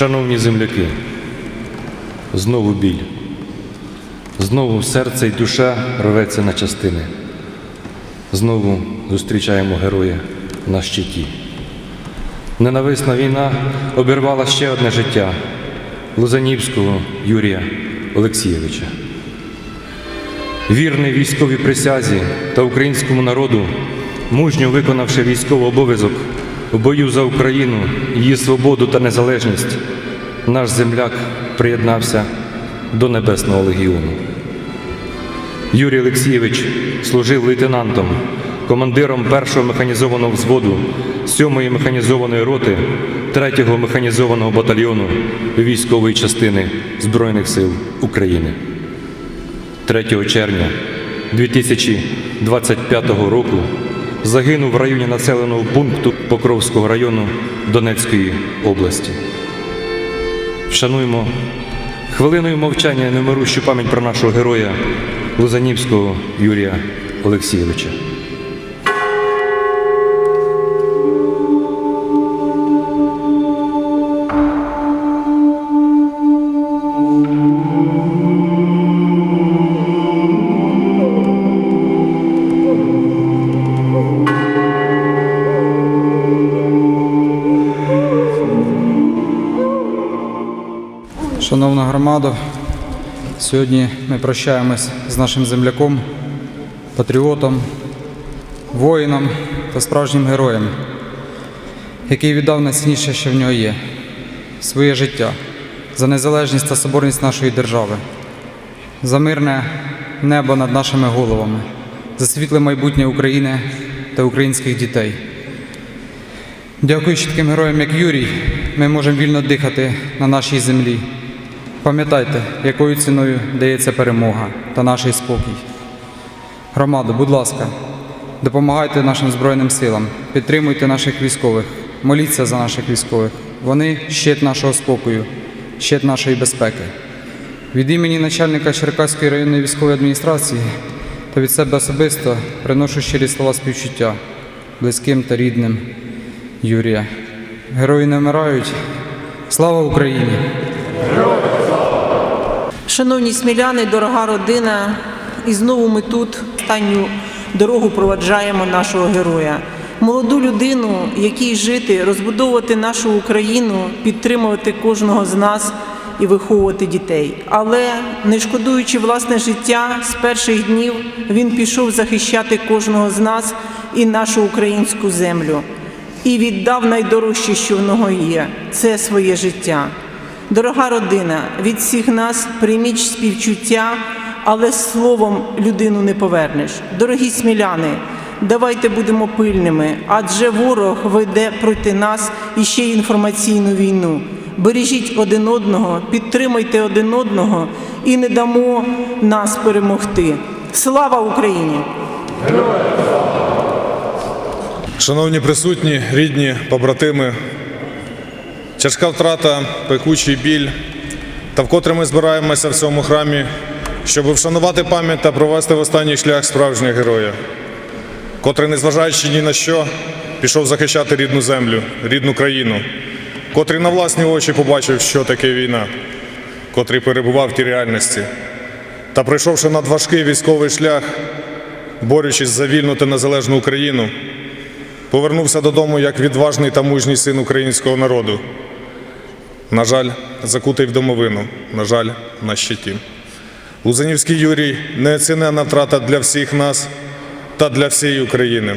Шановні земляки, знову біль, знову серце і душа рветься на частини. Знову зустрічаємо героя на щиті. Ненависна війна обірвала ще одне життя Лузанівського Юрія Олексійовича. Вірний військовій присязі та українському народу, мужньо виконавши військовий обов'язок в бою за Україну, її свободу та незалежність, наш земляк приєднався до Небесного легіону. Юрій Олексійович служив лейтенантом, командиром першого механізованого взводу 7-ї механізованої роти 3-го механізованого батальйону військової частини Збройних сил України. 3 червня 2025 року загинув в районі населеного пункту Покровського району Донецької області. Вшануємо хвилиною мовчання немирущу пам'ять про нашого героя Лузанівського Юрія Олексійовича. Шановна сьогодні ми прощаємось з нашим земляком, патріотом, воїном та справжнім героєм, який віддав найцінніше, що в нього є своє життя за незалежність та соборність нашої держави, за мирне небо над нашими головами, за світле майбутнє України та українських дітей. Дякуючи таким героям, як Юрій, ми можемо вільно дихати на нашій землі. Пам'ятайте, якою ціною дається перемога та наш спокій. Громадо, будь ласка, допомагайте нашим Збройним силам, підтримуйте наших військових, моліться за наших військових. Вони щит нашого спокою, щит нашої безпеки. Від імені начальника Черкаської районної військової адміністрації та від себе особисто приношу щирі слова співчуття близьким та рідним Юрія. Герої не вмирають. Слава Україні! Шановні сміляни, дорога родина, і знову ми тут останню дорогу проваджаємо нашого героя. Молоду людину, якій жити, розбудовувати нашу Україну, підтримувати кожного з нас і виховувати дітей. Але не шкодуючи власне життя, з перших днів він пішов захищати кожного з нас і нашу українську землю. І віддав найдорожче, що в нього є це своє життя. Дорога родина, від всіх нас прийміть співчуття, але словом людину не повернеш. Дорогі сміляни, давайте будемо пильними, адже ворог веде проти нас іще інформаційну війну. Бережіть один одного, підтримуйте один одного і не дамо нас перемогти. Слава Україні! Шановні присутні, рідні, побратими, тяжка втрата, пекучий біль, та вкотре ми збираємося в цьому храмі, щоб вшанувати пам'ять та провести в останній шлях справжнього героя, котрий, незважаючи ні на що, пішов захищати рідну землю, рідну країну, котрий на власні очі побачив, що таке війна, котрий перебував в тій реальності. Та пройшовши надважкий військовий шлях, борючись за вільну та незалежну Україну, повернувся додому як відважний та мужній син українського народу. На жаль, закутий в домовину, на жаль, на щиті. Лузанівський Юрій неоцінена втрата для всіх нас та для всієї України.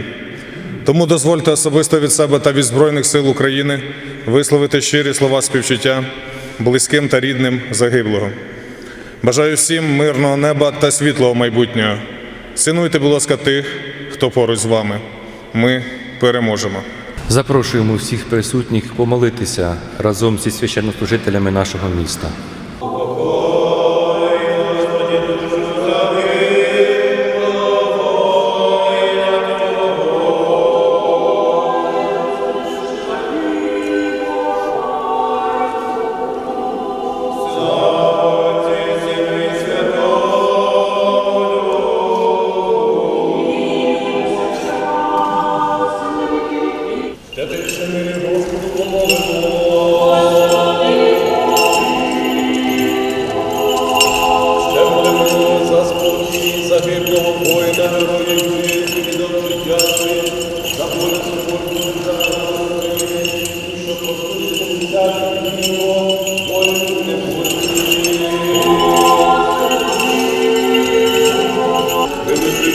Тому дозвольте особисто від себе та від Збройних сил України висловити щирі слова співчуття близьким та рідним загиблого. Бажаю всім мирного неба та світлого майбутнього. Цінуйте, будь ласка, тих, хто поруч з вами. Ми переможемо. Запрошуємо всіх присутніх помолитися разом зі священнослужителями нашого міста.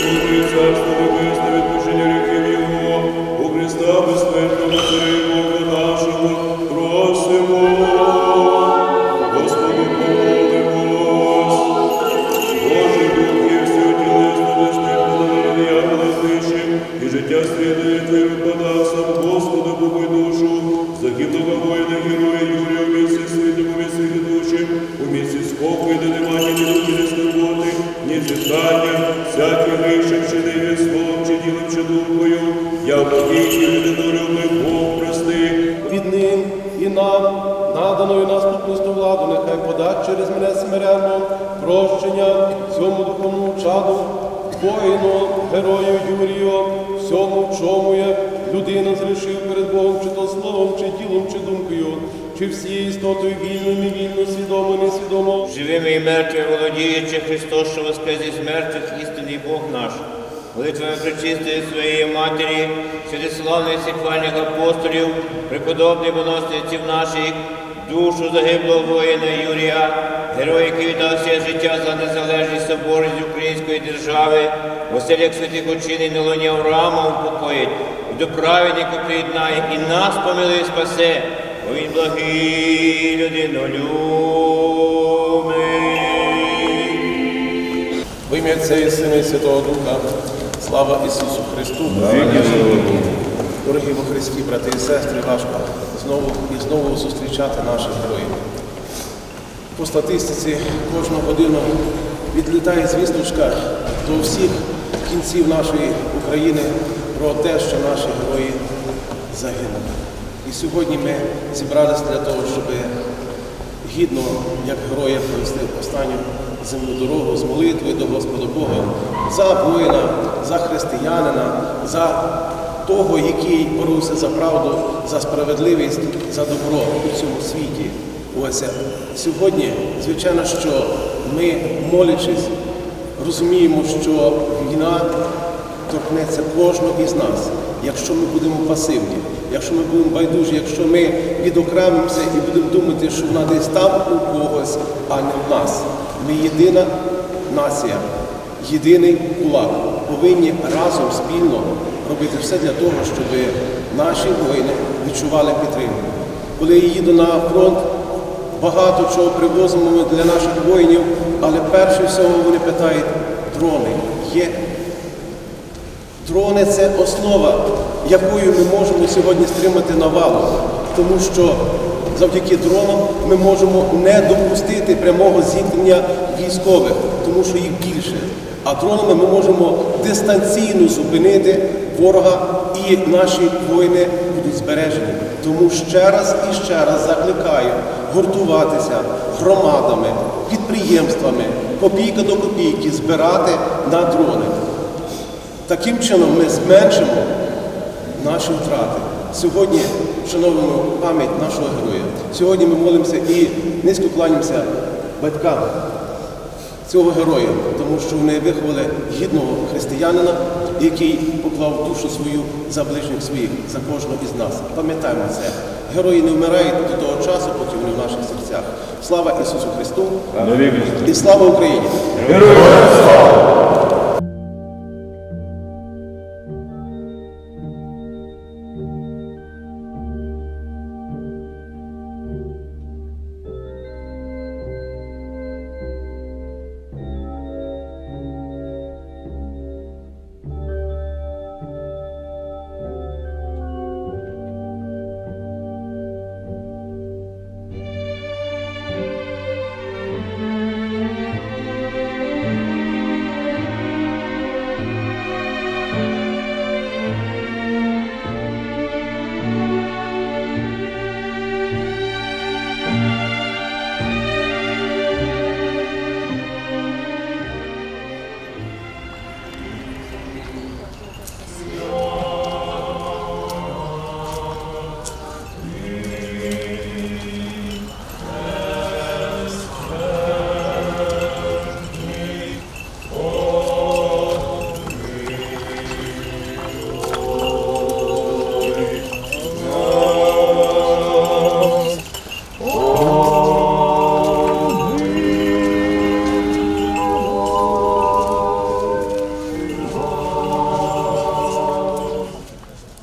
Царство подасть смиренно прощення цьому духовному чаду, воїну, герою Юрію, всьому, чому я людина зрішив перед Богом, чи то словом, чи ділом, чи думкою, чи всією істотою вільно, невільно, свідомо, несвідомо. Живими і мертвими володіючи Христос, що воскрес із мертвих, істинний Бог наш. Молитвами причистої своєї Матері, святославних всіх хвальних апостолів, преподобних монастирців наших, душу загиблого воїна Юрія, героя, який віддав все життя за незалежність соборність української держави, в оселях святих очинень на лоні Авраама упокоїть, до праведника приєднає, і нас помилує спасе, бо він благий людинолюбний. В ім'я Отця Сина і Святого Духа, слава Ісусу Христу. Дорогі во Христі, брати і сестри, важко знову і знову зустрічати наших героїв. По статистиці кожну годину відлітає звісточка до всіх кінців нашої України про те, що наші герої загинули. І сьогодні ми зібралися для того, щоб гідно, як героя, провести останню земну дорогу з молитвою до Господа Бога за воїна, за християнина, за того, який боровся за правду, за справедливість, за добро у цьому світі. Ось сьогодні, звичайно, що ми, молячись, розуміємо, що війна торкнеться кожного із нас, якщо ми будемо пасивні, якщо ми будемо байдужі, якщо ми відокремимося і будемо думати, що вона десь там у когось, а не в нас. Ми єдина нація, єдиний кулак. Повинні разом спільно робити все для того, щоб наші воїни відчували підтримку. Коли я їду на фронт, багато чого привозимо ми для наших воїнів, але перше всього вони питають, дрони є. Дрони це основа, якою ми можемо сьогодні стримати навалу, тому що завдяки дронам ми можемо не допустити прямого зіткнення військових, тому що їх більше. А дронами ми можемо дистанційно зупинити ворога і наші воїни будуть збережені. Тому ще раз і ще раз закликаю гуртуватися громадами, підприємствами, копійка до копійки збирати на дрони. Таким чином ми зменшимо наші втрати. Сьогодні вшановуємо пам'ять нашого героя. Сьогодні ми молимося і низько кланяємося батькам цього героя, тому що вони виховали гідного християнина, який поклав душу свою за ближніх своїх, за кожного із нас. Пам'ятаємо це. Герої не вмирають до того часу, поки вони в наших серцях. Слава Ісусу Христу! І слава Україні!